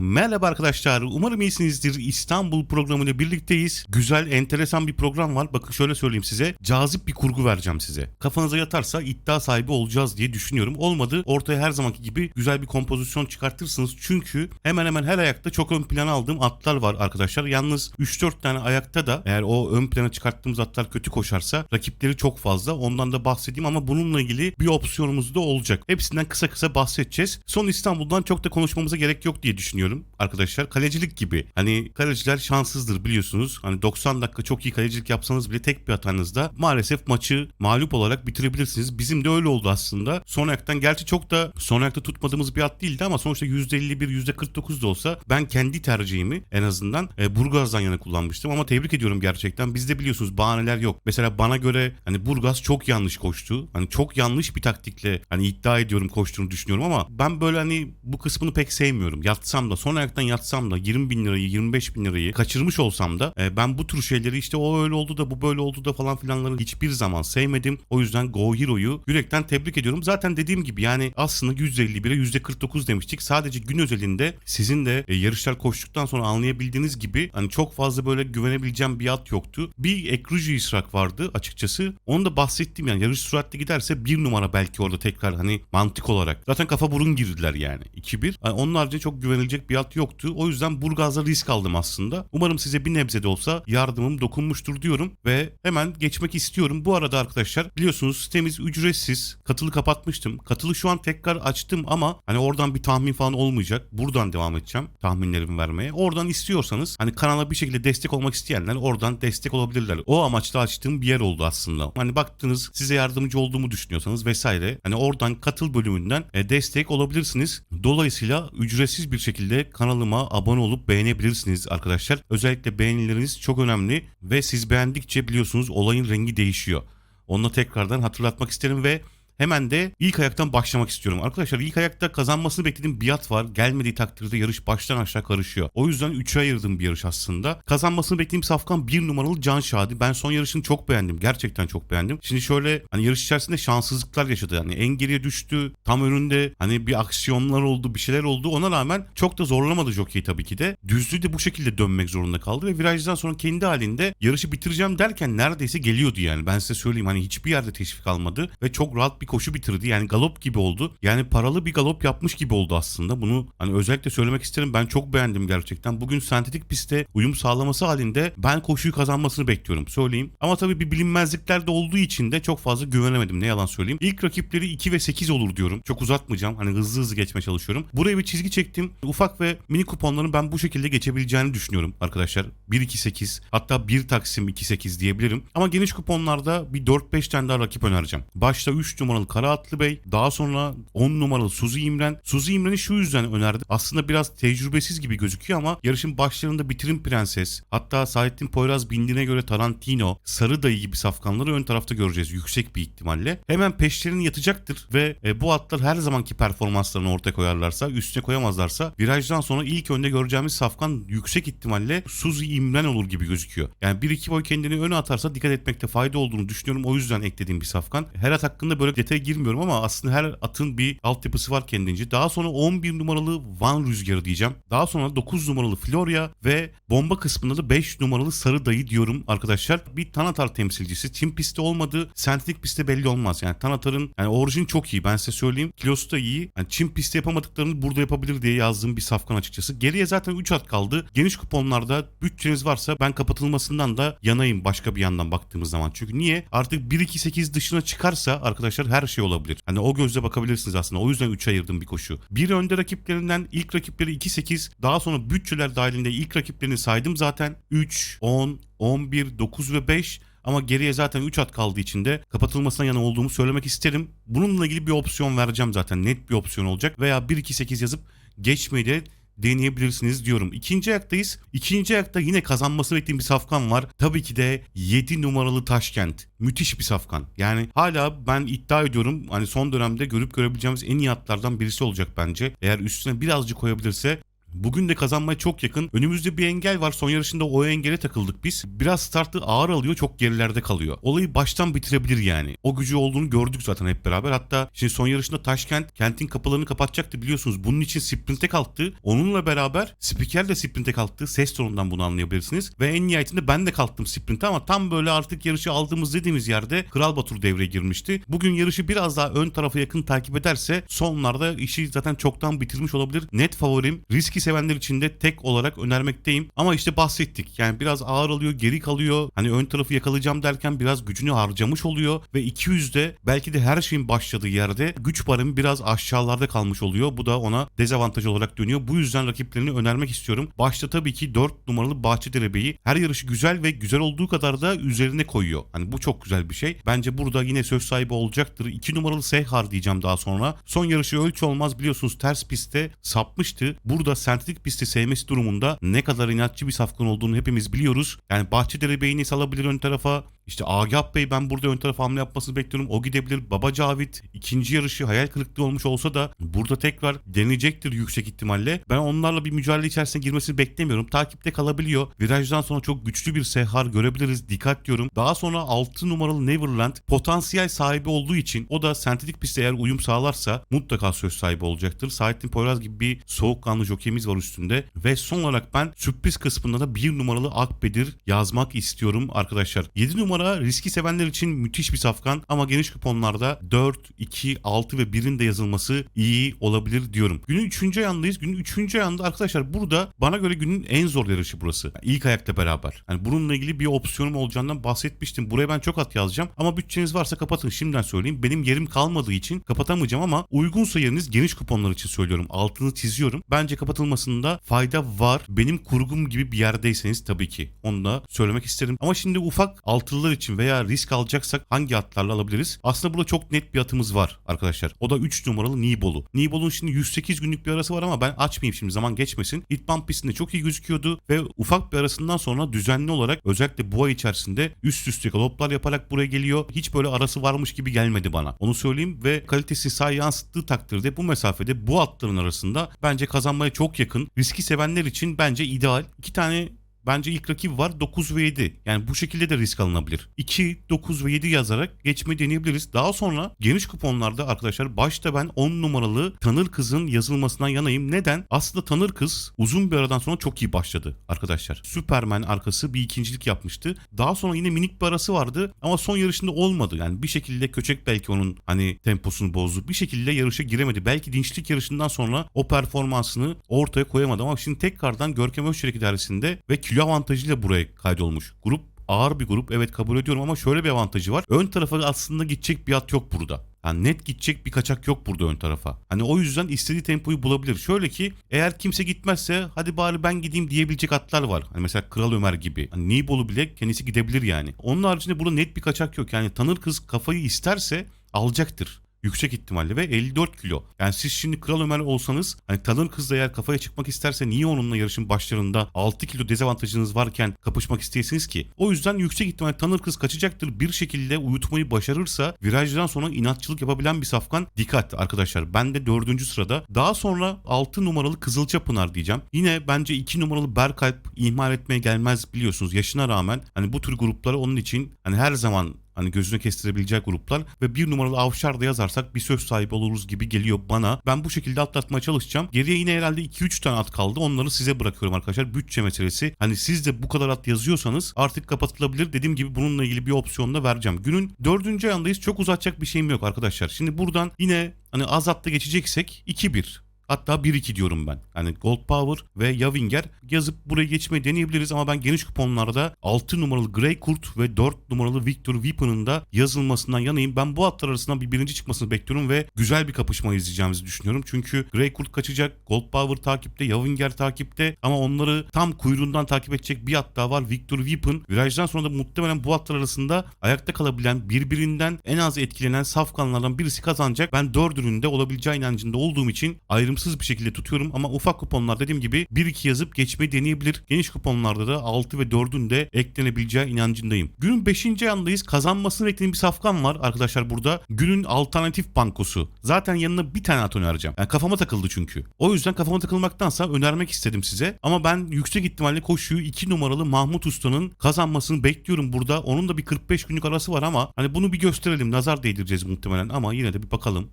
Merhaba arkadaşlar. Umarım iyisinizdir. İstanbul programıyla birlikteyiz. Güzel, enteresan bir program var. Bakın şöyle söyleyeyim size. Cazip bir kurgu vereceğim size. Kafanıza yatarsa iddia sahibi olacağız diye düşünüyorum. Olmadı ortaya her zamanki gibi güzel bir kompozisyon çıkartırsınız. Çünkü hemen hemen her ayakta çok ön plana aldığım atlar var arkadaşlar. Yalnız 3-4 tane ayakta da eğer o ön plana çıkarttığımız atlar kötü koşarsa rakipleri çok fazla. Ondan da bahsedeyim ama bununla ilgili bir opsiyonumuz da olacak. Hepsinden kısa kısa bahsedeceğiz. Son İstanbul'dan çok da konuşmamıza gerek yok diye düşünüyorum arkadaşlar. Kalecilik gibi. Hani kaleciler şanssızdır biliyorsunuz. Hani 90 dakika çok iyi kalecilik yapsanız bile tek bir hatanızda maalesef maçı mağlup olarak bitirebilirsiniz. Bizim de öyle oldu aslında. Son ayaktan gerçi çok da son ayakta tutmadığımız bir at değildi ama sonuçta %51 %49 da olsa ben kendi tercihimi en azından e, Burgaz'dan yana kullanmıştım ama tebrik ediyorum gerçekten. Bizde biliyorsunuz bahaneler yok. Mesela bana göre hani Burgaz çok yanlış koştu. Hani çok yanlış bir taktikle hani iddia ediyorum koştuğunu düşünüyorum ama ben böyle hani bu kısmını pek sevmiyorum. Yatsam da son ayaktan yatsam da 20 bin lirayı 25 bin lirayı kaçırmış olsam da e, ben bu tür şeyleri işte o öyle oldu da bu böyle oldu da falan filanları hiçbir zaman sevmedim. O yüzden Go Hero'yu yürekten tebrik ediyorum. Zaten dediğim gibi yani aslında %51'e %49 demiştik. Sadece gün özelinde sizin de e, yarışlar koştuktan sonra anlayabildiğiniz gibi hani çok fazla böyle güvenebileceğim bir at yoktu. Bir Ekruji İsrak vardı açıkçası. Onu da bahsettim yani yarış süratli giderse bir numara belki orada tekrar hani mantık olarak. Zaten kafa burun girdiler yani 2-1. Yani onun haricinde çok güvenilecek bir at yoktu. O yüzden Burgaz'da risk aldım aslında. Umarım size bir nebze de olsa yardımım dokunmuştur diyorum ve hemen geçmek istiyorum. Bu arada arkadaşlar biliyorsunuz sitemiz ücretsiz. Katılı kapatmıştım. Katılı şu an tekrar açtım ama hani oradan bir tahmin falan olmayacak. Buradan devam edeceğim tahminlerimi vermeye. Oradan istiyorsanız hani kanala bir şekilde destek olmak isteyenler oradan destek olabilirler. O amaçla açtığım bir yer oldu aslında. Hani baktınız size yardımcı olduğumu düşünüyorsanız vesaire hani oradan katıl bölümünden e, destek olabilirsiniz. Dolayısıyla ücretsiz bir şekilde kanalıma abone olup beğenebilirsiniz arkadaşlar. Özellikle beğenileriniz çok önemli ve siz beğendikçe biliyorsunuz olayın rengi değişiyor. Onu da tekrardan hatırlatmak isterim ve Hemen de ilk ayaktan başlamak istiyorum. Arkadaşlar ilk ayakta kazanmasını beklediğim bir at var. Gelmediği takdirde yarış baştan aşağı karışıyor. O yüzden 3'e ayırdığım bir yarış aslında. Kazanmasını beklediğim safkan 1 numaralı Can Şadi. Ben son yarışını çok beğendim. Gerçekten çok beğendim. Şimdi şöyle hani yarış içerisinde şanssızlıklar yaşadı. Yani en geriye düştü. Tam önünde hani bir aksiyonlar oldu, bir şeyler oldu. Ona rağmen çok da zorlamadı jockey tabii ki de. Düzlüğü de bu şekilde dönmek zorunda kaldı ve virajdan sonra kendi halinde yarışı bitireceğim derken neredeyse geliyordu yani. Ben size söyleyeyim hani hiçbir yerde teşvik almadı ve çok rahat bir koşu bitirdi. Yani galop gibi oldu. Yani paralı bir galop yapmış gibi oldu aslında. Bunu hani özellikle söylemek isterim. Ben çok beğendim gerçekten. Bugün sentetik pistte uyum sağlaması halinde ben koşuyu kazanmasını bekliyorum. Söyleyeyim. Ama tabii bir bilinmezlikler de olduğu için de çok fazla güvenemedim. Ne yalan söyleyeyim. İlk rakipleri 2 ve 8 olur diyorum. Çok uzatmayacağım. Hani hızlı hızlı geçmeye çalışıyorum. Buraya bir çizgi çektim. Ufak ve mini kuponların ben bu şekilde geçebileceğini düşünüyorum arkadaşlar. 1-2-8 hatta 1 Taksim 2-8 diyebilirim. Ama geniş kuponlarda bir 4-5 tane daha rakip önereceğim. Başta 3 numaralı Kara Atlı Bey. Daha sonra 10 numaralı Suzi İmren. Suzi İmren'i şu yüzden önerdi. Aslında biraz tecrübesiz gibi gözüküyor ama yarışın başlarında Bitirim Prenses. Hatta Saadettin Poyraz bindiğine göre Tarantino, Sarı Dayı gibi safkanları ön tarafta göreceğiz yüksek bir ihtimalle. Hemen peşlerini yatacaktır ve e, bu atlar her zamanki performanslarını ortaya koyarlarsa, üstüne koyamazlarsa virajdan sonra ilk önde göreceğimiz safkan yüksek ihtimalle Suzi İmren olur gibi gözüküyor. Yani 1-2 boy kendini öne atarsa dikkat etmekte fayda olduğunu düşünüyorum. O yüzden eklediğim bir safkan. Her at hakkında böyle detaya girmiyorum ama aslında her atın bir altyapısı var kendince. Daha sonra 11 numaralı Van Rüzgarı diyeceğim. Daha sonra 9 numaralı Florya ve bomba kısmında da 5 numaralı Sarı Dayı diyorum arkadaşlar. Bir Tanatar temsilcisi. Çim pisti olmadı. Sentetik pistte belli olmaz. Yani Tanatar'ın yani orijin çok iyi. Ben size söyleyeyim. Kilosu da iyi. Yani Çim pistte yapamadıklarını burada yapabilir diye yazdığım bir safkan açıkçası. Geriye zaten 3 at kaldı. Geniş kuponlarda bütçeniz varsa ben kapatılmasından da yanayım başka bir yandan baktığımız zaman. Çünkü niye? Artık 1-2-8 dışına çıkarsa arkadaşlar her şey olabilir. Hani o gözle bakabilirsiniz aslında. O yüzden 3'e ayırdım bir koşu. Bir önde rakiplerinden ilk rakipleri 2-8. Daha sonra bütçeler dahilinde ilk rakiplerini saydım zaten. 3, 10, 11, 9 ve 5. Ama geriye zaten 3 at kaldığı için de kapatılmasına yana olduğumu söylemek isterim. Bununla ilgili bir opsiyon vereceğim zaten. Net bir opsiyon olacak. Veya 1-2-8 yazıp geçmeyi de deneyebilirsiniz diyorum. İkinci ayaktayız. İkinci ayakta yine kazanması beklediğim bir safkan var. Tabii ki de 7 numaralı Taşkent. Müthiş bir safkan. Yani hala ben iddia ediyorum hani son dönemde görüp görebileceğimiz en iyi atlardan birisi olacak bence. Eğer üstüne birazcık koyabilirse Bugün de kazanmaya çok yakın. Önümüzde bir engel var. Son yarışında o engele takıldık biz. Biraz startı ağır alıyor. Çok gerilerde kalıyor. Olayı baştan bitirebilir yani. O gücü olduğunu gördük zaten hep beraber. Hatta şimdi son yarışında Taşkent kentin kapılarını kapatacaktı biliyorsunuz. Bunun için sprinte kalktı. Onunla beraber spiker de sprinte kalktı. Ses tonundan bunu anlayabilirsiniz. Ve en nihayetinde ben de kalktım sprinte ama tam böyle artık yarışı aldığımız dediğimiz yerde Kral Batur devreye girmişti. Bugün yarışı biraz daha ön tarafa yakın takip ederse sonlarda işi zaten çoktan bitirmiş olabilir. Net favorim riski sevenler için de tek olarak önermekteyim. Ama işte bahsettik. Yani biraz ağır alıyor, geri kalıyor. Hani ön tarafı yakalayacağım derken biraz gücünü harcamış oluyor ve 200'de belki de her şeyin başladığı yerde güç baremi biraz aşağılarda kalmış oluyor. Bu da ona dezavantaj olarak dönüyor. Bu yüzden rakiplerini önermek istiyorum. Başta tabii ki 4 numaralı Bahçedere Bey'i her yarışı güzel ve güzel olduğu kadar da üzerine koyuyor. Hani bu çok güzel bir şey. Bence burada yine söz sahibi olacaktır. 2 numaralı Sehar diyeceğim daha sonra. Son yarışı ölçü olmaz biliyorsunuz ters pistte sapmıştı. Burada sentetik pisti sevmesi durumunda ne kadar inatçı bir safkan olduğunu hepimiz biliyoruz. Yani Bahçedere Bey'ini salabilir ön tarafa. İşte Agah Bey ben burada ön tarafa hamle yapmasını bekliyorum. O gidebilir. Baba Cavit ikinci yarışı hayal kırıklığı olmuş olsa da burada tekrar deneyecektir yüksek ihtimalle. Ben onlarla bir mücadele içerisine girmesini beklemiyorum. Takipte kalabiliyor. Virajdan sonra çok güçlü bir sehar görebiliriz. Dikkat diyorum. Daha sonra 6 numaralı Neverland potansiyel sahibi olduğu için o da sentetik pistte eğer uyum sağlarsa mutlaka söz sahibi olacaktır. Saadettin Poyraz gibi bir soğukkanlı jokeyimiz var üstünde. Ve son olarak ben sürpriz kısmında da 1 numaralı Akbedir yazmak istiyorum arkadaşlar. 7 numara riski sevenler için müthiş bir safkan ama geniş kuponlarda 4, 2, 6 ve 1'in de yazılması iyi olabilir diyorum. Günün 3. ayağındayız. Günün 3. ayağında arkadaşlar burada bana göre günün en zor yarışı burası. Yani ilk ayakta beraber. Yani bununla ilgili bir opsiyonum olacağından bahsetmiştim. Buraya ben çok at yazacağım ama bütçeniz varsa kapatın şimdiden söyleyeyim. Benim yerim kalmadığı için kapatamayacağım ama uygunsa yeriniz geniş kuponlar için söylüyorum. Altını çiziyorum. Bence kapatılmasında fayda var. Benim kurgum gibi bir yerdeyseniz tabii ki. Onu da söylemek isterim. Ama şimdi ufak altılılar için veya risk alacaksak hangi atlarla alabiliriz? Aslında burada çok net bir atımız var arkadaşlar. O da 3 numaralı Nibolu. Nibolu'nun şimdi 108 günlük bir arası var ama ben açmayayım şimdi zaman geçmesin. İtman pistinde çok iyi gözüküyordu ve ufak bir arasından sonra düzenli olarak özellikle bu ay içerisinde üst üste galoplar yaparak buraya geliyor. Hiç böyle arası varmış gibi gelmedi bana. Onu söyleyeyim ve kalitesi sahaya yansıttığı takdirde bu mesafede bu atların arasında bence kazanmaya çok yakın. Riski sevenler için bence ideal. İki tane Bence ilk rakip var 9 ve 7. Yani bu şekilde de risk alınabilir. 2, 9 ve 7 yazarak geçmeyi deneyebiliriz. Daha sonra geniş kuponlarda arkadaşlar başta ben 10 numaralı Tanır Kız'ın yazılmasından yanayım. Neden? Aslında Tanır Kız uzun bir aradan sonra çok iyi başladı arkadaşlar. Superman arkası bir ikincilik yapmıştı. Daha sonra yine minik bir arası vardı ama son yarışında olmadı. Yani bir şekilde Köçek belki onun hani temposunu bozdu. Bir şekilde yarışa giremedi. Belki dinçlik yarışından sonra o performansını ortaya koyamadı ama şimdi tekrardan Görkem Özçelik idaresinde ve kilo avantajıyla buraya kaydolmuş. Grup ağır bir grup evet kabul ediyorum ama şöyle bir avantajı var. Ön tarafa aslında gidecek bir at yok burada. Yani net gidecek bir kaçak yok burada ön tarafa. Hani o yüzden istediği tempoyu bulabilir. Şöyle ki eğer kimse gitmezse hadi bari ben gideyim diyebilecek atlar var. Hani mesela Kral Ömer gibi. Hani Nibolu bile kendisi gidebilir yani. Onun haricinde burada net bir kaçak yok. Yani tanır kız kafayı isterse alacaktır. Yüksek ihtimalle ve 54 kilo. Yani siz şimdi Kral Ömer olsanız hani tanır kız da eğer kafaya çıkmak isterse niye onunla yarışın başlarında 6 kilo dezavantajınız varken kapışmak isteyesiniz ki? O yüzden yüksek ihtimal tanır kız kaçacaktır. Bir şekilde uyutmayı başarırsa virajdan sonra inatçılık yapabilen bir safkan dikkat arkadaşlar. Ben de 4. sırada. Daha sonra 6 numaralı Kızılca Pınar diyeceğim. Yine bence 2 numaralı Berkalp ihmal etmeye gelmez biliyorsunuz yaşına rağmen. Hani bu tür grupları onun için hani her zaman Hani gözüne kestirebilecek gruplar ve bir numaralı avşar da yazarsak bir söz sahibi oluruz gibi geliyor bana. Ben bu şekilde atlatmaya çalışacağım. Geriye yine herhalde 2-3 tane at kaldı. Onları size bırakıyorum arkadaşlar. Bütçe meselesi. Hani siz de bu kadar at yazıyorsanız artık kapatılabilir. Dediğim gibi bununla ilgili bir opsiyon da vereceğim. Günün dördüncü ayındayız. Çok uzatacak bir şeyim yok arkadaşlar. Şimdi buradan yine hani az atta geçeceksek 2-1. Hatta 1-2 diyorum ben. Yani Gold Power ve Yavinger yazıp buraya geçmeyi deneyebiliriz ama ben geniş kuponlarda 6 numaralı Grey Kurt ve 4 numaralı Victor Weapon'ın da yazılmasından yanayım. Ben bu atlar arasından bir birinci çıkmasını bekliyorum ve güzel bir kapışma izleyeceğimizi düşünüyorum. Çünkü Grey Kurt kaçacak, Gold Power takipte, Yavinger takipte ama onları tam kuyruğundan takip edecek bir at daha var. Victor Weapon. Virajdan sonra da muhtemelen bu atlar arasında ayakta kalabilen, birbirinden en az etkilenen safkanlardan birisi kazanacak. Ben dördünün de olabileceği inancında olduğum için ayrımsız ayrımsız bir şekilde tutuyorum ama ufak kuponlar dediğim gibi 1-2 yazıp geçmeyi deneyebilir. Geniş kuponlarda da 6 ve 4'ün de eklenebileceği inancındayım. Günün 5. andayız. Kazanmasını beklediğim bir safkan var arkadaşlar burada. Günün alternatif bankosu. Zaten yanına bir tane at önereceğim. Yani kafama takıldı çünkü. O yüzden kafama takılmaktansa önermek istedim size. Ama ben yüksek ihtimalle koşuyu 2 numaralı Mahmut Usta'nın kazanmasını bekliyorum burada. Onun da bir 45 günlük arası var ama hani bunu bir gösterelim. Nazar değdireceğiz muhtemelen ama yine de bir bakalım.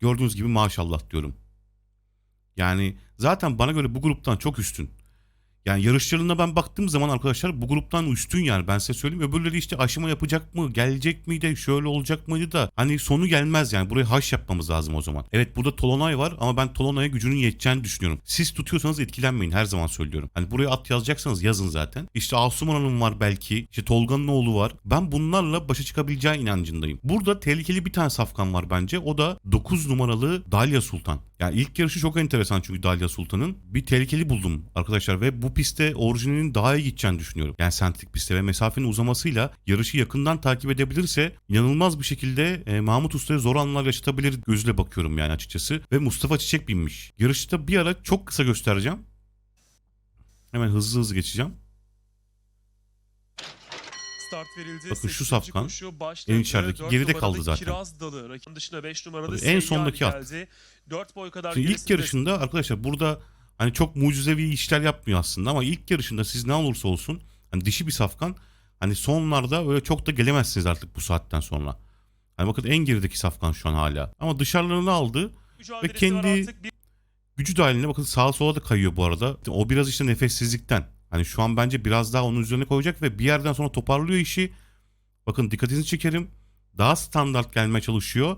Gördüğünüz gibi maşallah diyorum. Yani zaten bana göre bu gruptan çok üstün. Yani yarışlarına ben baktığım zaman arkadaşlar bu gruptan üstün yani ben size söyleyeyim. Öbürleri işte aşama yapacak mı, gelecek miydi, şöyle olacak mıydı da hani sonu gelmez yani. Buraya haş yapmamız lazım o zaman. Evet burada Tolonay var ama ben Tolonay'a gücünün yeteceğini düşünüyorum. Siz tutuyorsanız etkilenmeyin her zaman söylüyorum. Hani buraya at yazacaksanız yazın zaten. İşte Asuman Hanım var belki. İşte Tolga'nın oğlu var. Ben bunlarla başa çıkabileceği inancındayım. Burada tehlikeli bir tane safkan var bence. O da 9 numaralı Dalya Sultan. Yani ilk yarışı çok enteresan çünkü Dalya Sultan'ın. Bir tehlikeli buldum arkadaşlar ve bu pistte orijinalinin daha iyi gideceğini düşünüyorum. Yani sentrik pistte ve mesafenin uzamasıyla yarışı yakından takip edebilirse inanılmaz bir şekilde e, Mahmut Usta'ya zor anlar yaşatabilir gözüyle bakıyorum yani açıkçası. Ve Mustafa Çiçek binmiş. Yarışta bir ara çok kısa göstereceğim. Hemen hızlı hızlı geçeceğim. Start verildi. Bakın şu safkan en içerideki geride kaldı zaten. Kiraz Dalı. Rakibin dışında 5 numaralı Tabii, en sondaki at. geldi. 4 boy kadar Şimdi ilk yarışında arkadaşlar burada hani çok mucizevi işler yapmıyor aslında ama ilk yarışında siz ne olursa olsun hani dişi bir safkan hani sonlarda öyle çok da gelemezsiniz artık bu saatten sonra. Hani bakın en gerideki safkan şu an hala. Ama dışarılarını aldı. mücadelesi kendi- Gücü dahiline bakın sağa sola da kayıyor bu arada. O biraz işte nefessizlikten. Hani şu an bence biraz daha onun üzerine koyacak ve bir yerden sonra toparlıyor işi. Bakın dikkatinizi çekerim. Daha standart gelmeye çalışıyor.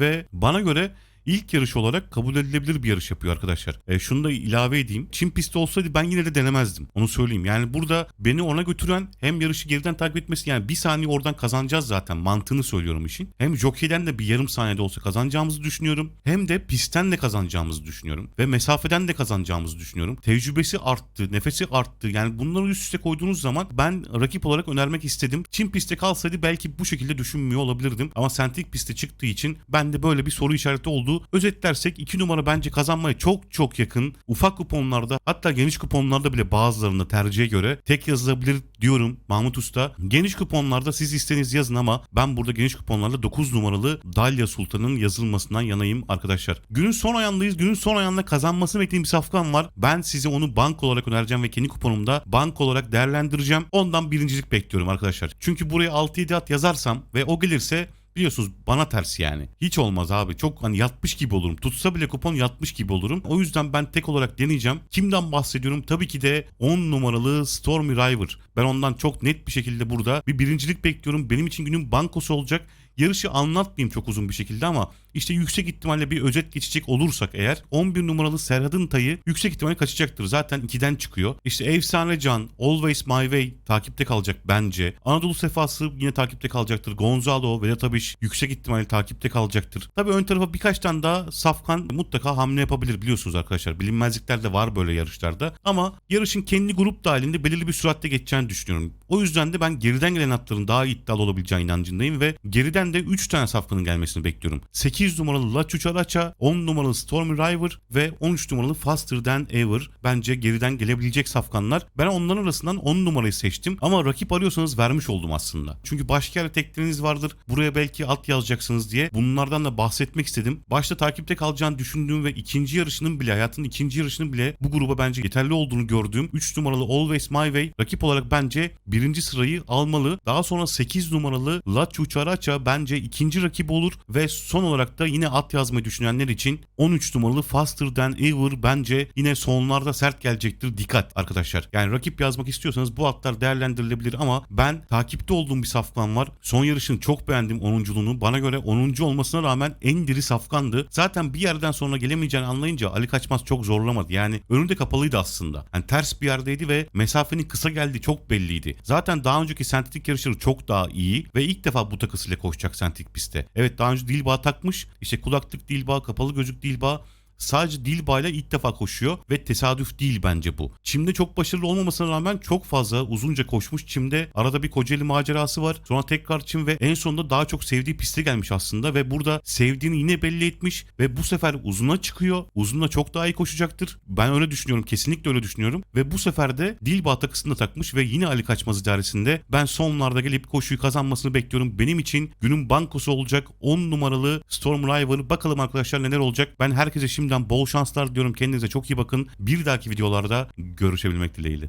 Ve bana göre ilk yarış olarak kabul edilebilir bir yarış yapıyor arkadaşlar. E, şunu da ilave edeyim. Çin pisti olsaydı ben yine de denemezdim. Onu söyleyeyim. Yani burada beni ona götüren hem yarışı geriden takip etmesi yani bir saniye oradan kazanacağız zaten. Mantığını söylüyorum işin. Hem jokeyden de bir yarım saniyede olsa kazanacağımızı düşünüyorum. Hem de pistten de kazanacağımızı düşünüyorum. Ve mesafeden de kazanacağımızı düşünüyorum. Tecrübesi arttı, nefesi arttı. Yani bunları üst üste koyduğunuz zaman ben rakip olarak önermek istedim. Çin pistte kalsaydı belki bu şekilde düşünmüyor olabilirdim. Ama sentrik pistte çıktığı için bende böyle bir soru işareti oldu. Özetlersek 2 numara bence kazanmaya çok çok yakın. Ufak kuponlarda hatta geniş kuponlarda bile bazılarında tercihe göre tek yazılabilir diyorum Mahmut Usta. Geniş kuponlarda siz istediğiniz yazın ama ben burada geniş kuponlarda 9 numaralı Dalya Sultan'ın yazılmasından yanayım arkadaşlar. Günün son ayağındayız. Günün son ayağında kazanmasını beklediğim bir safkan var. Ben size onu bank olarak önereceğim ve kendi kuponumda bank olarak değerlendireceğim. Ondan birincilik bekliyorum arkadaşlar. Çünkü buraya 6-7 at yazarsam ve o gelirse Biliyorsunuz bana ters yani. Hiç olmaz abi. Çok hani yatmış gibi olurum. Tutsa bile kupon yatmış gibi olurum. O yüzden ben tek olarak deneyeceğim. Kimden bahsediyorum? Tabii ki de 10 numaralı Stormy River. Ben ondan çok net bir şekilde burada bir birincilik bekliyorum. Benim için günün bankosu olacak. Yarışı anlatmayayım çok uzun bir şekilde ama işte yüksek ihtimalle bir özet geçecek olursak eğer 11 numaralı Serhat'ın tayı yüksek ihtimalle kaçacaktır. Zaten 2'den çıkıyor. İşte Efsane Can, Always My Way takipte kalacak bence. Anadolu Sefası yine takipte kalacaktır. Gonzalo, Vedat Abiş yüksek ihtimalle takipte kalacaktır. Tabii ön tarafa birkaç tane daha Safkan mutlaka hamle yapabilir biliyorsunuz arkadaşlar. Bilinmezlikler de var böyle yarışlarda. Ama yarışın kendi grup dahilinde belirli bir süratte geçeceğini düşünüyorum. O yüzden de ben geriden gelen atların daha iddialı olabileceği inancındayım ve geriden de 3 tane safkanın gelmesini bekliyorum. 8 numaralı La Chucharacha, 10 numaralı Stormy River ve 13 numaralı Faster Than Ever bence geriden gelebilecek safkanlar. Ben onların arasından 10 numarayı seçtim ama rakip arıyorsanız vermiş oldum aslında. Çünkü başka yerde tekleriniz vardır. Buraya belki at yazacaksınız diye bunlardan da bahsetmek istedim. Başta takipte kalacağını düşündüğüm ve ikinci yarışının bile hayatın ikinci yarışının bile bu gruba bence yeterli olduğunu gördüğüm 3 numaralı Always My Way rakip olarak bence birinci sırayı almalı. Daha sonra 8 numaralı La Chucharacha bence ikinci rakip olur ve son olarak da yine at yazmayı düşünenler için 13 numaralı Faster Than Ever bence yine sonlarda sert gelecektir. Dikkat arkadaşlar. Yani rakip yazmak istiyorsanız bu atlar değerlendirilebilir ama ben takipte olduğum bir safkan var. Son yarışını çok beğendim 10'unculuğunu. Bana göre 10. olmasına rağmen en diri safkandı. Zaten bir yerden sonra gelemeyeceğini anlayınca Ali Kaçmaz çok zorlamadı. Yani önü de kapalıydı aslında. Yani ters bir yerdeydi ve mesafenin kısa geldiği çok belliydi. Zaten daha önceki sentetik yarışları çok daha iyi ve ilk defa bu takısıyla koşacak sentetik pistte. Evet daha önce Dilba takmış. İşte kulaklık Dilba, kapalı gözlük Dilba sadece Dilba ile ilk defa koşuyor ve tesadüf değil bence bu. Çim'de çok başarılı olmamasına rağmen çok fazla uzunca koşmuş. Çim'de arada bir Kocaeli macerası var. Sonra tekrar Çim ve en sonunda daha çok sevdiği piste gelmiş aslında ve burada sevdiğini yine belli etmiş ve bu sefer uzuna çıkıyor. Uzunla çok daha iyi koşacaktır. Ben öyle düşünüyorum. Kesinlikle öyle düşünüyorum. Ve bu sefer de Dilba takısını da takmış ve yine Ali Kaçmaz idaresinde ben sonlarda gelip koşuyu kazanmasını bekliyorum. Benim için günün bankosu olacak 10 numaralı Storm Rival. Bakalım arkadaşlar neler olacak. Ben herkese şimdiden bol şanslar diyorum. Kendinize çok iyi bakın. Bir dahaki videolarda görüşebilmek dileğiyle.